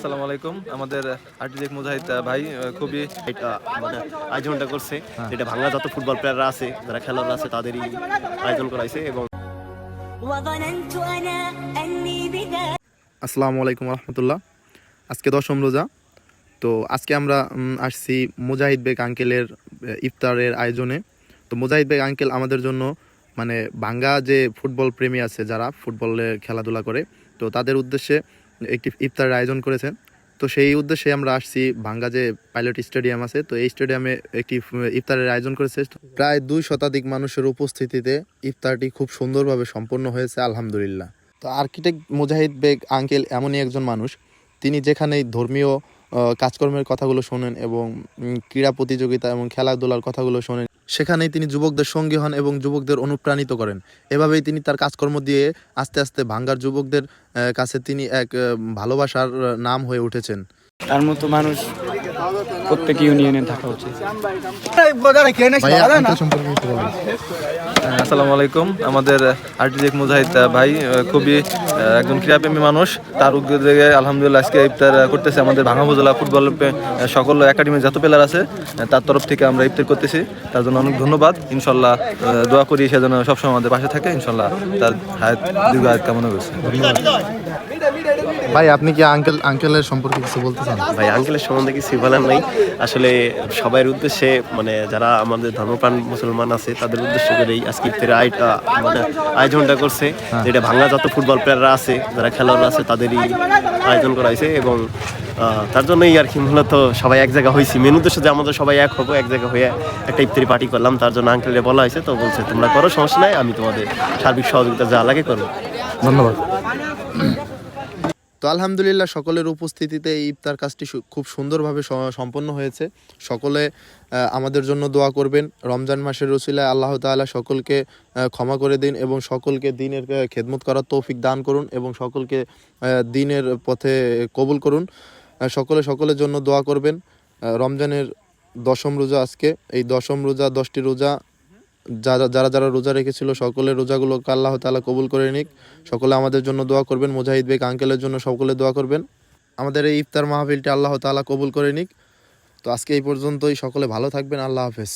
আসসালামু আলাইকুম। আমাদের আর্টিজিক মুজাহিদ ভাই খুবই এটা মানে আয়োজনটা করছে। হ্যাঁ। এটা ভাঙা যত ফুটবল প্লেয়াররা আছে যারা খেলোয়াড় আছে তাদেরই আয়োজন করাইছে এবং আসসালামু আলাইকুম রহমতুল্লাহ। আজকে দশম রোজা। তো আজকে আমরা আসছি মুজাহিদ বেগ আঙ্কেলের ইফতারের আয়োজনে। তো মুজাহিদ বেগ আঙ্কেল আমাদের জন্য মানে ভাঙ্গা যে ফুটবল প্রেমী আছে যারা ফুটবলে খেলাধুলা করে তো তাদের উদ্দেশ্যে একটি ইফতারের আয়োজন করেছেন। তো সেই উদ্দেশ্যে আমরা আসছি ভাঙ্গা যে পাইলট স্টেডিয়াম আছে, তো এই স্টেডিয়ামে একটি ইফতারের আয়োজন করেছে। প্রায় দুই শতাধিক মানুষের উপস্থিতিতে ইফতারটি খুব সুন্দরভাবে সম্পন্ন হয়েছে, আলহামদুলিল্লাহ। তো আর্কিটেক্ট মুজাহিদ বেগ আঙ্কেল এমনই একজন মানুষ। তিনি যেখানেই ধর্মীয় কাজকর্মের কথাগুলো শোনেন এবং ক্রীড়া প্রতিযোগিতা এবং খেলাধুলার কথাগুলো শোনেন সেখানেই তিনি যুবকদের সঙ্গী হন এবং যুবকদের অনুপ্রাণিত করেন। এভাবেই তিনি তার কাজকর্ম দিয়ে আস্তে আস্তে ভাঙ্গার যুবকদের কাছে তিনি এক ভালোবাসার নাম হয়ে উঠেছেন। তার মতো মানুষ প্রত্যেক ইউনিয়নে থাকা উচিত। আসসালামু আলাইকুম। আমাদের আর্টিজেক মুজাহিদ ভাই খুবই একজন ক্রীড়াপ্রেমী মানুষ। তার উদ্যোগে আলহামদুলিল্লাহ আজকে ইফতার করতেছে আমাদের ভাঙা উপজেলা ফুটবল সকল একাডেমির যত প্লেয়ার আছে তার তরফ থেকে আমরা ইফতার করতেছি। তার জন্য অনেক ধন্যবাদ। ইনশাল্লাহ দোয়া করি সে যেন সবসময় আমাদের পাশে থাকে। ইনশাল্লাহ তার হায়াত দীর্ঘ হায়াত কামনা করছি। ভাই আপনি কি আঙ্কেল আঙ্কেলের সম্পর্কে কিছু বলতে চান? ভাই আঙ্কেলের সম্বন্ধে কিছু বলার নাই। আসলে সবার উদ্দেশ্যে মানে যারা আমাদের ধর্মপ্রাণ মুসলমান আছে, তাদের উদ্দেশ্য করেই আজকে ইফতারের মানে আয়োজনটা করছে। যেটা বাংলা যত ফুটবল প্লেয়াররা আছে, যারা খেলোয়াড়রা আছে, তাদেরই আয়োজন করা হয়েছে এবং তার জন্যই আর কি মূলত সবাই এক জায়গা হয়েছি। মেন উদ্দেশ্য যে আমাদের সবাই এক হব, এক জায়গা হয়ে একটা ইফতারি পার্টি করলাম, তার জন্য আঙ্কেলে বলা হয়েছে, তো বলছে, তোমরা করো, সমস্যা নাই, আমি তোমাদের সার্বিক সহযোগিতা যা লাগে করব। ধন্যবাদ। তো আলহামদুলিল্লাহ সকলের উপস্থিতিতে এই ইফতার কাজটি খুব সুন্দরভাবে সম্পন্ন হয়েছে। সকলে আমাদের জন্য দোয়া করবেন। রমজান মাসের রসিলায় আল্লাহ তাআলা সকলকে ক্ষমা করে দিন এবং সকলকে দিনের খেদমত করার তৌফিক দান করুন এবং সকলকে দিনের পথে কবুল করুন। সকলে সকলের জন্য দোয়া করবেন। রমজানের দশম রোজা আজকে। এই দশম রোজা, দশটি রোজা যারা যারা যারা রোজা রেখেছিল সকলের রোজাগুলো আল্লাহ তালা কবুল করে নিক। সকলে আমাদের জন্য দোয়া করবেন, মুজাহিদ বেগ আঙ্কেলের জন্য সকলে দোয়া করবেন। আমাদের এই ইফতার মাহফিলটি আল্লাহ তালা কবুল করে নিক। তো আজকে এই পর্যন্তই, সকলে ভালো থাকবেন, আল্লাহ হাফেজ।